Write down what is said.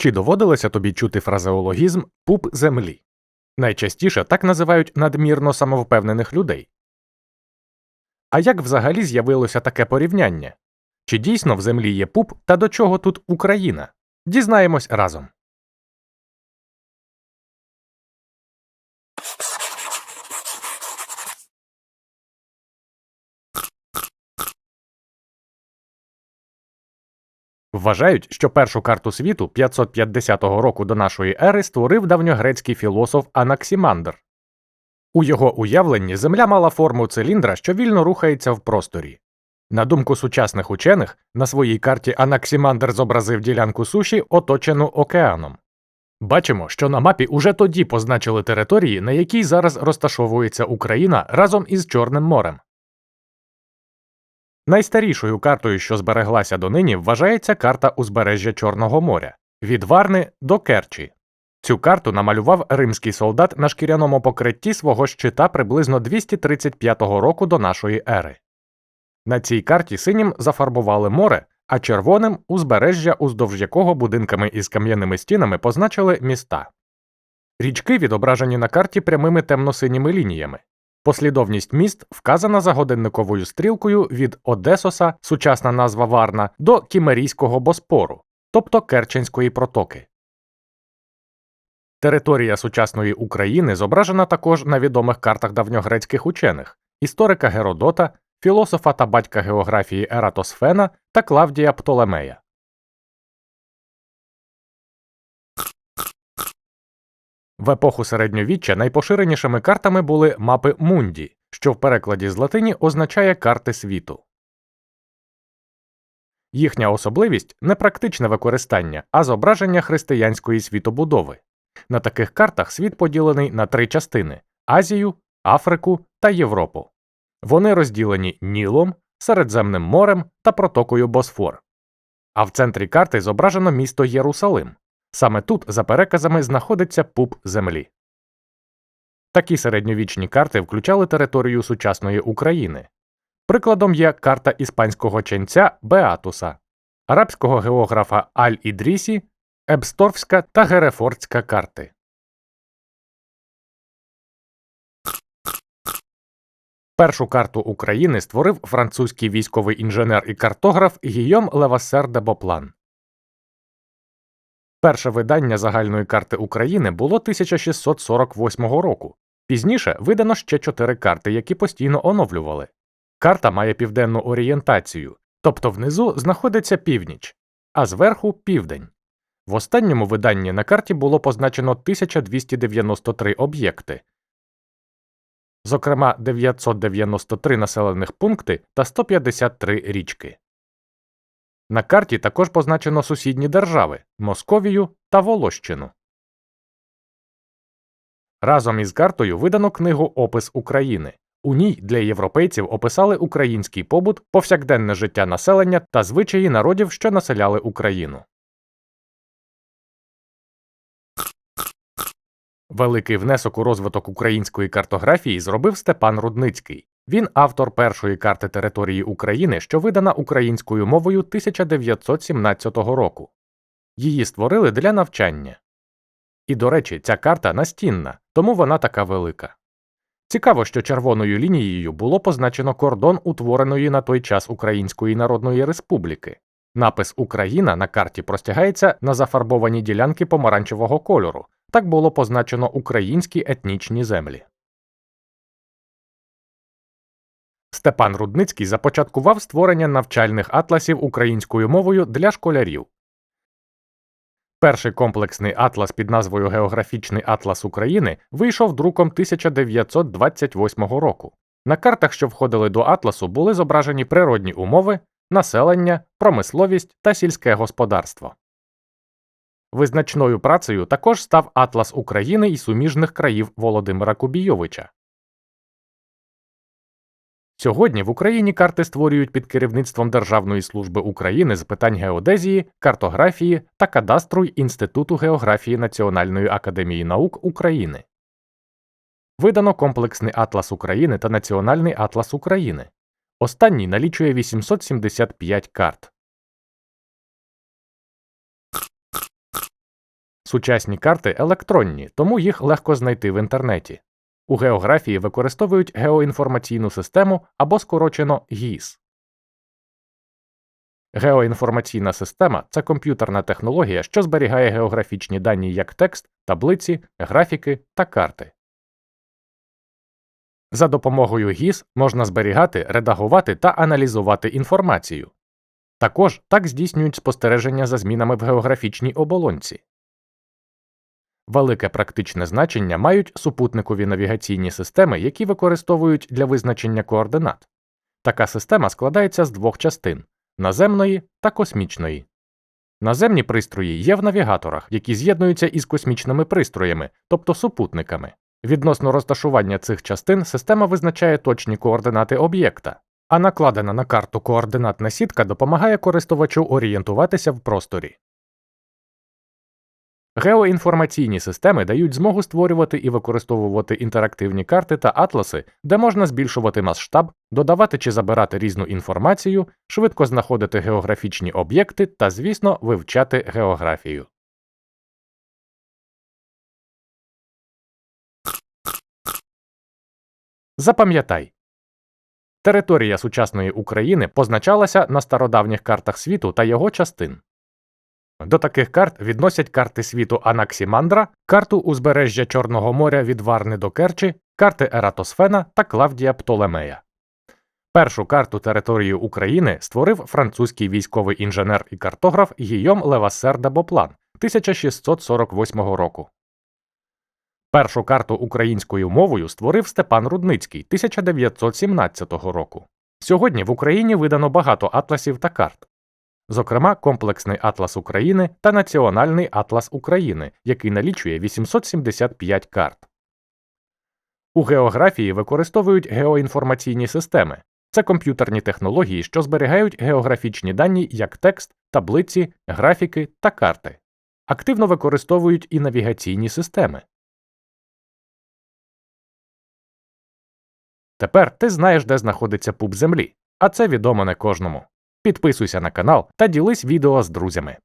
Чи доводилося тобі чути фразеологізм пуп землі? Найчастіше так називають надмірно самовпевнених людей. А як взагалі з'явилося таке порівняння? Чи дійсно в землі є пуп та до чого тут Україна? Дізнаємось разом. Вважають, що першу карту світу 550 року до нашої ери створив давньогрецький філософ Анаксімандр. У його уявленні Земля мала форму циліндра, що вільно рухається в просторі. На думку сучасних учених, на своїй карті Анаксімандр зобразив ділянку суші, оточену океаном. Бачимо, що на мапі уже тоді позначили території, на якій зараз розташовується Україна разом із Чорним морем. Найстарішою картою, що збереглася донині, вважається карта узбережжя Чорного моря від Варни до Керчі. Цю карту намалював римський солдат на шкіряному покритті свого щита приблизно 235 року до нашої ери. На цій карті синім зафарбували море, а червоним узбережжя, уздовж якого будинками із кам'яними стінами позначили міста. Річки відображені на карті прямими темно-синіми лініями. Послідовність міст вказана за годинниковою стрілкою від Одесоса, сучасна назва Варна, до Кімерійського Боспору, тобто Керченської протоки. Територія сучасної України зображена також на відомих картах давньогрецьких учених історика Геродота, філософа та батька географії Ератосфена та Клавдія Птолемея. В епоху середньовіччя найпоширенішими картами були мапи Мунді, що в перекладі з латині означає карти світу. Їхня особливість не практичне використання, а зображення християнської світобудови. На таких картах світ поділений на три частини Азію, Африку та Європу. Вони розділені Нілом, Середземним морем та протокою Босфор. А в центрі карти зображено місто Єрусалим. Саме тут, за переказами, знаходиться пуп землі. Такі середньовічні карти включали територію сучасної України. Прикладом є карта іспанського ченця Беатуса, арабського географа Аль Ідрісі, Ебсторфська та Герефордська карти. Першу карту України створив французький військовий інженер і картограф Гійом Левасер де Боплан. Перше видання загальної карти України було 1648 року. Пізніше видано ще чотири карти, які постійно оновлювали. Карта має південну орієнтацію, тобто внизу знаходиться північ, а зверху південь. В останньому виданні на карті було позначено 1293 об'єкти, зокрема 993 населених пункти та 153 річки. На карті також позначено сусідні держави Московію та Волощину. Разом із картою видано книгу Опис України. У ній для європейців описали український побут, повсякденне життя населення та звичаї народів, що населяли Україну. Великий внесок у розвиток української картографії зробив Степан Рудницький. Він автор першої карти території України, що видана українською мовою 1917 року. Її створили для навчання. І, до речі, ця карта настінна, тому вона така велика. Цікаво, що червоною лінією було позначено кордон утвореної на той час Української Народної Республіки. Напис Україна на карті простягається на зафарбовані ділянки помаранчевого кольору. Так було позначено українські етнічні землі. Степан Рудницький започаткував створення навчальних атласів українською мовою для школярів. Перший комплексний атлас під назвою Географічний атлас України вийшов друком 1928 року. На картах, що входили до атласу, були зображені природні умови, населення, промисловість та сільське господарство. Визначною працею також став Атлас України і суміжних країв Володимира Кубійовича. Сьогодні в Україні карти створюють під керівництвом Державної служби України з питань геодезії, картографії та кадастру Інституту географії Національної академії наук України. Видано комплексний Атлас України та Національний Атлас України. Останній налічує 875 карт. Сучасні карти електронні, тому їх легко знайти в інтернеті. У географії використовують геоінформаційну систему або скорочено ГІС. Геоінформаційна система це комп'ютерна технологія, що зберігає географічні дані як текст, таблиці, графіки та карти. За допомогою ГІС можна зберігати, редагувати та аналізувати інформацію. Також так здійснюють спостереження за змінами в географічній оболонці. Велике практичне значення мають супутникові навігаційні системи, які використовують для визначення координат. Така система складається з двох частин наземної та космічної. Наземні пристрої є в навігаторах, які з'єднуються із космічними пристроями, тобто супутниками. Відносно розташування цих частин система визначає точні координати об'єкта, а накладена на карту координатна сітка допомагає користувачу орієнтуватися в просторі. Геоінформаційні системи дають змогу створювати і використовувати інтерактивні карти та атласи, де можна збільшувати масштаб, додавати чи забирати різну інформацію, швидко знаходити географічні об'єкти та, звісно, вивчати географію. Запам'ятай територія сучасної України позначалася на стародавніх картах світу та його частин. До таких карт відносять карти світу Анаксімандра, карту узбережжя Чорного моря від Варни до Керчі, карти Ератосфена та Клавдія Птолемея. Першу карту території України створив французький військовий інженер і картограф Гійом Левасер де Боплан 1648 року. Першу карту українською мовою створив Степан Рудницький 1917 року. Сьогодні в Україні видано багато атласів та карт зокрема комплексний атлас України та Національний атлас України, який налічує 875 карт. У географії використовують геоінформаційні системи. Це комп'ютерні технології, що зберігають географічні дані як текст, таблиці, графіки та карти. Активно використовують і навігаційні системи. Тепер ти знаєш, де знаходиться пуп землі, а це відомо не кожному. Підписуйся на канал та ділись відео з друзями.